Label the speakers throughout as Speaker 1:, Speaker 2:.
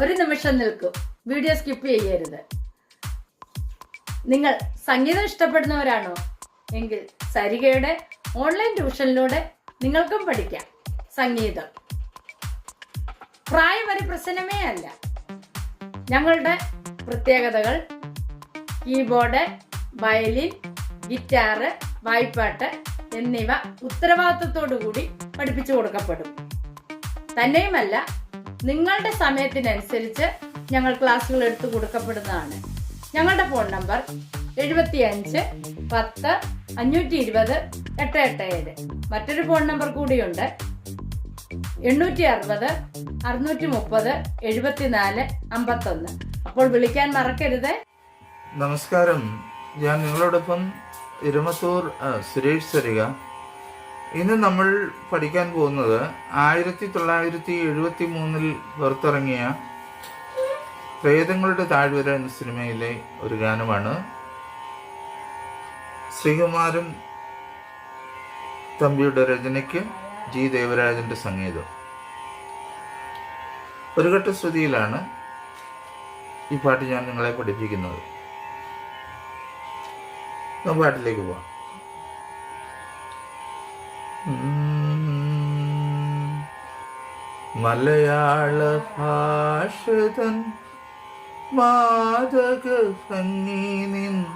Speaker 1: ഒരു നിമിഷം നിൽക്കും. വീഡിയോ സ്കിപ്പ് ചെയ്യരുത്. നിങ്ങൾ സംഗീതം ഇഷ്ടപ്പെടുന്നവരാണോ? എങ്കിൽ സരികയുടെ ഓൺലൈൻ ട്യൂഷനിലൂടെ നിങ്ങൾക്കും പഠിക്കാം. സംഗീതം. പ്രായം ഒരു പ്രശ്നമേ അല്ല. ഞങ്ങളുടെ പ്രത്യേകതകൾ കീബോർഡ് വയലിൻ ഗിറ്റാറ് വായ്പാട്ട് എന്നിവ ഉത്തരവാദിത്വത്തോടു കൂടി പഠിപ്പിച്ചു കൊടുക്കപ്പെടും. തന്നെയുമല്ല നിങ്ങളുടെ സമയത്തിനനുസരിച്ച് ഞങ്ങൾ ക്ലാസ്സുകൾ എടുത്തു കൊടുക്കപ്പെടുന്നതാണ്. ഞങ്ങളുടെ ഫോൺ നമ്പർ എഴുപത്തിയഞ്ച് പത്ത് അഞ്ഞൂറ്റി ഇരുപത് എട്ട് എട്ട് ഏഴ്. മറ്റൊരു ഫോൺ നമ്പർ കൂടിയുണ്ട് എണ്ണൂറ്റി അറുപത് അറുന്നൂറ്റി മുപ്പത് എഴുപത്തിനാല് അമ്പത്തൊന്ന്. അപ്പോൾ വിളിക്കാൻ മറക്കരുത്.
Speaker 2: നമസ്കാരം. ഞാൻ നിങ്ങളോടൊപ്പം ഇരുമത്തൂർ സുരേഷ് സരിക ഇന്ന് നമ്മൾ പഠിക്കാൻ പോകുന്നത് ആയിരത്തി തൊള്ളായിരത്തി എഴുപത്തി മൂന്നിൽ പുറത്തിറങ്ങിയ പ്രേതങ്ങളുടെ താഴ്വര എന്ന സിനിമയിലെ ഒരു ഗാനമാണ്. ശ്രീകുമാരും തമ്പിയുടെ രചനയ്ക്ക് ജി ദേവരാജന്റെ സംഗീതം. ഒരു ഘട്ട ശ്രുതിയിലാണ് ഈ പാട്ട് ഞാൻ നിങ്ങളെ പഠിപ്പിക്കുന്നത്. പാട്ടിലേക്ക് പോവാം. മലയാള ഭാഷതൻ മാതക ഭംഗീനിൻ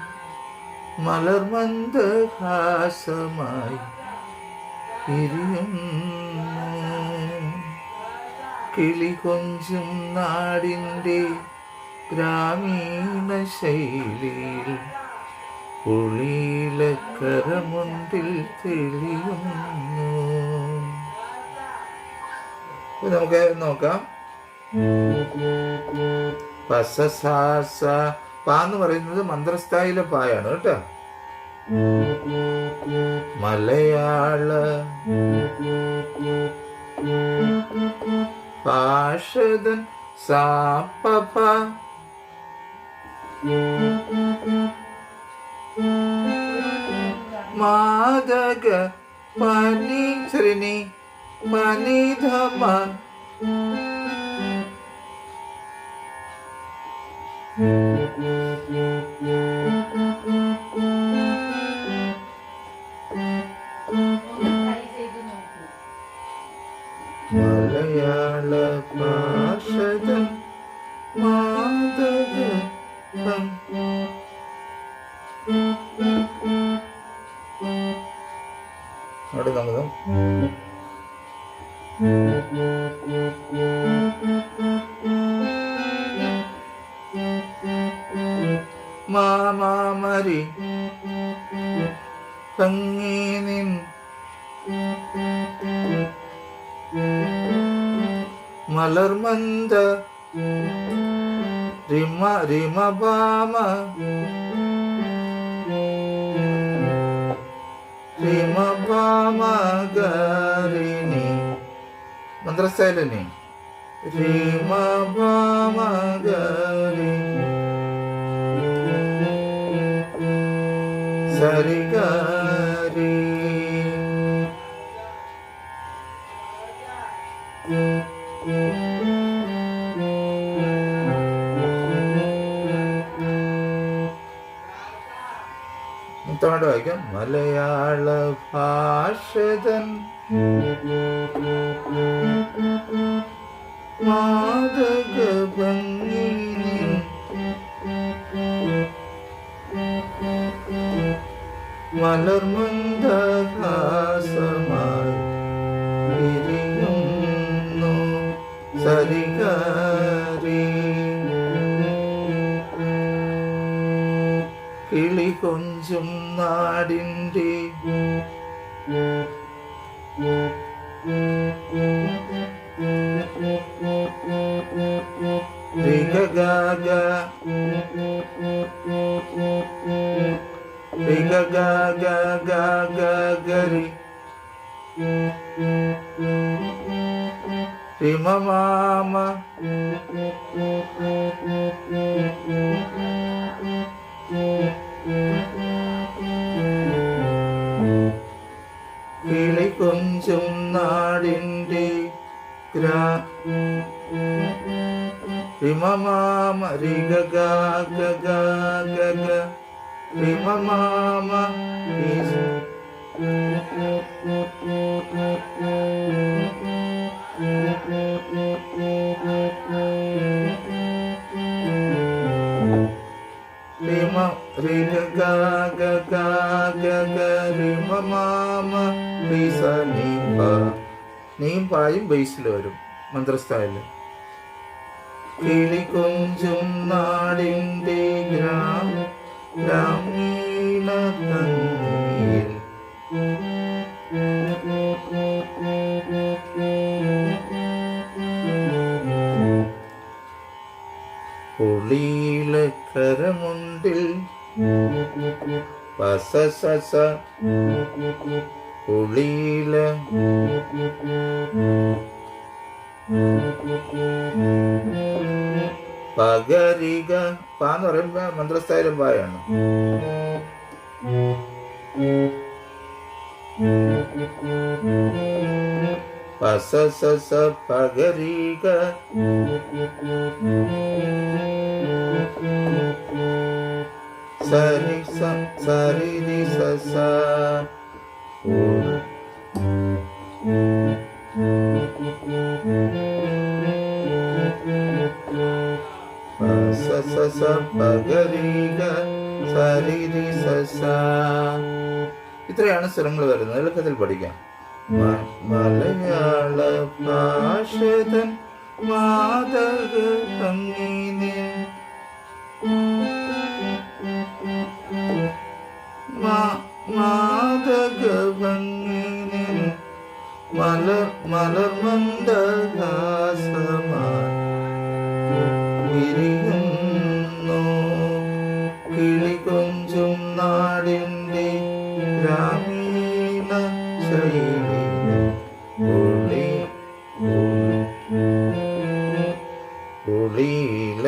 Speaker 2: മലർമന്ദഹാസമായി പിരിയുന്നു. കിളി കൊഞ്ചും നാടിന്റെ ഗ്രാമീണ ശൈലിയിൽ പുളിയിലക്കരമുണ്ടിൽ തെളിയുന്നു. നമുക്ക് നോക്കാം. പസസാസ പാ എന്ന് പറയുന്നത് മന്ത്രസ്ഥായിലെ പായാണ് കേട്ടോ. മലയാള പാഷതൻ സാപ്പ മാതക പനി ശ്രീനി പനിധമ മലയാള ഭാഷതൻ മാതക പം- മാമാമരി ഭംഗി നിൻ മലർമന്ദ റിമ റിമഭാമ റിമഭാമഗരിണി മന്ത്രസ്ഥയിലെ റിമഭാമഗരി വായിക്കാം. മലയാള ഭാഷതൻ. കിളി കൊഞ്ചും നാടിന്റെ രിഗഗാഗ രിഗഗാഗഗഗരി രിമമാമ കിളി കൊഞ്ചും നാടിന്റെ ഗ്രാ റിമ മാമ രി ഗ ഗ ഗ ഗ ഗ മാമ രി സ. റിമ രി ഗ ഗ ഗ ഗ ഗ ഗ റിമ മാമ നീ നീയും പായും ബേസിൽ വരും മന്ത്രസ്ഥായിൽ കിളികൊഞ്ചും നാടിന്റെ ഗ്രാമ ഗ്രാമീണ തന്നിൽ പുളിയിലക്കരമുണ്ടിൽ പസ സസ പകരിക പകരിക പാന്ന് പറയുമ്പോ മന്ത്രസ്ഥായിലും പായാണ്. പസസസ പകരിക സരി സ സരി രി സ സ സ സ സ സ പഗരീക സരിരി സ സ ഇത്രയാണ് സ്വരങ്ങൾ വരുന്നത്. എളുപ്പത്തിൽ പഠിക്കാം. മലയാള ഭാഷതൻ മാതക ഭംഗിനിൻ മലർമന്ദഹാസമാൻ വിരിയുന്നു കിളികൊഞ്ചും നാടിന്റെ ഗ്രാമീണ ശൈലി. ഉളി ഉളിയില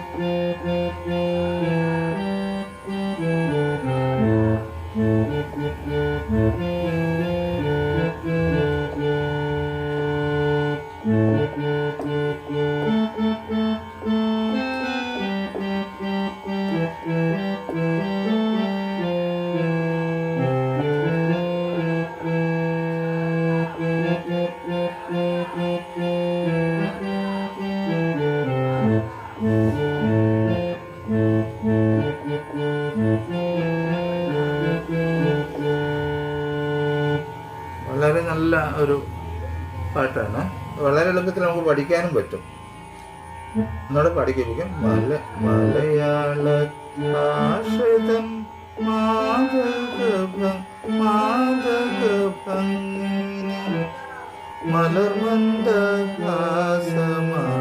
Speaker 2: thank you വളരെ നല്ല ഒരു പാട്ടാണ്. വളരെ എളുപ്പത്തിൽ നമുക്ക് പഠിക്കാനും പറ്റും. എന്നോട് പഠിക്കും മല മലയാള ഭാഷതൻ മാതക ഭ- മാതക ഭംഗിനി മലർമന്ദഹാസമാ വിരിയുന്നു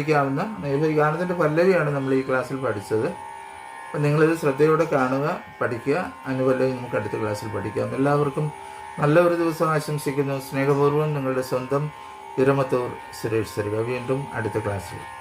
Speaker 2: പഠിക്കാവുന്ന ഈ ഗാനത്തിന്റെ പല്ലവിയാണ് നമ്മൾ ഈ ക്ലാസ്സിൽ പഠിച്ചത്? അപ്പം നിങ്ങളിത് ശ്രദ്ധയോടെ കാണുക പഠിക്കുക. അനുപല്ലവി നമുക്ക് അടുത്ത ക്ലാസ്സിൽ പഠിക്കാം. എല്ലാവർക്കും നല്ല ഒരു ദിവസം ആശംസിക്കുന്നു. സ്നേഹപൂർവം നിങ്ങളുടെ സ്വന്തം ഇരമത്തൂർ സുരേഷ് സരിക വീണ്ടും അടുത്ത ക്ലാസ്സിൽ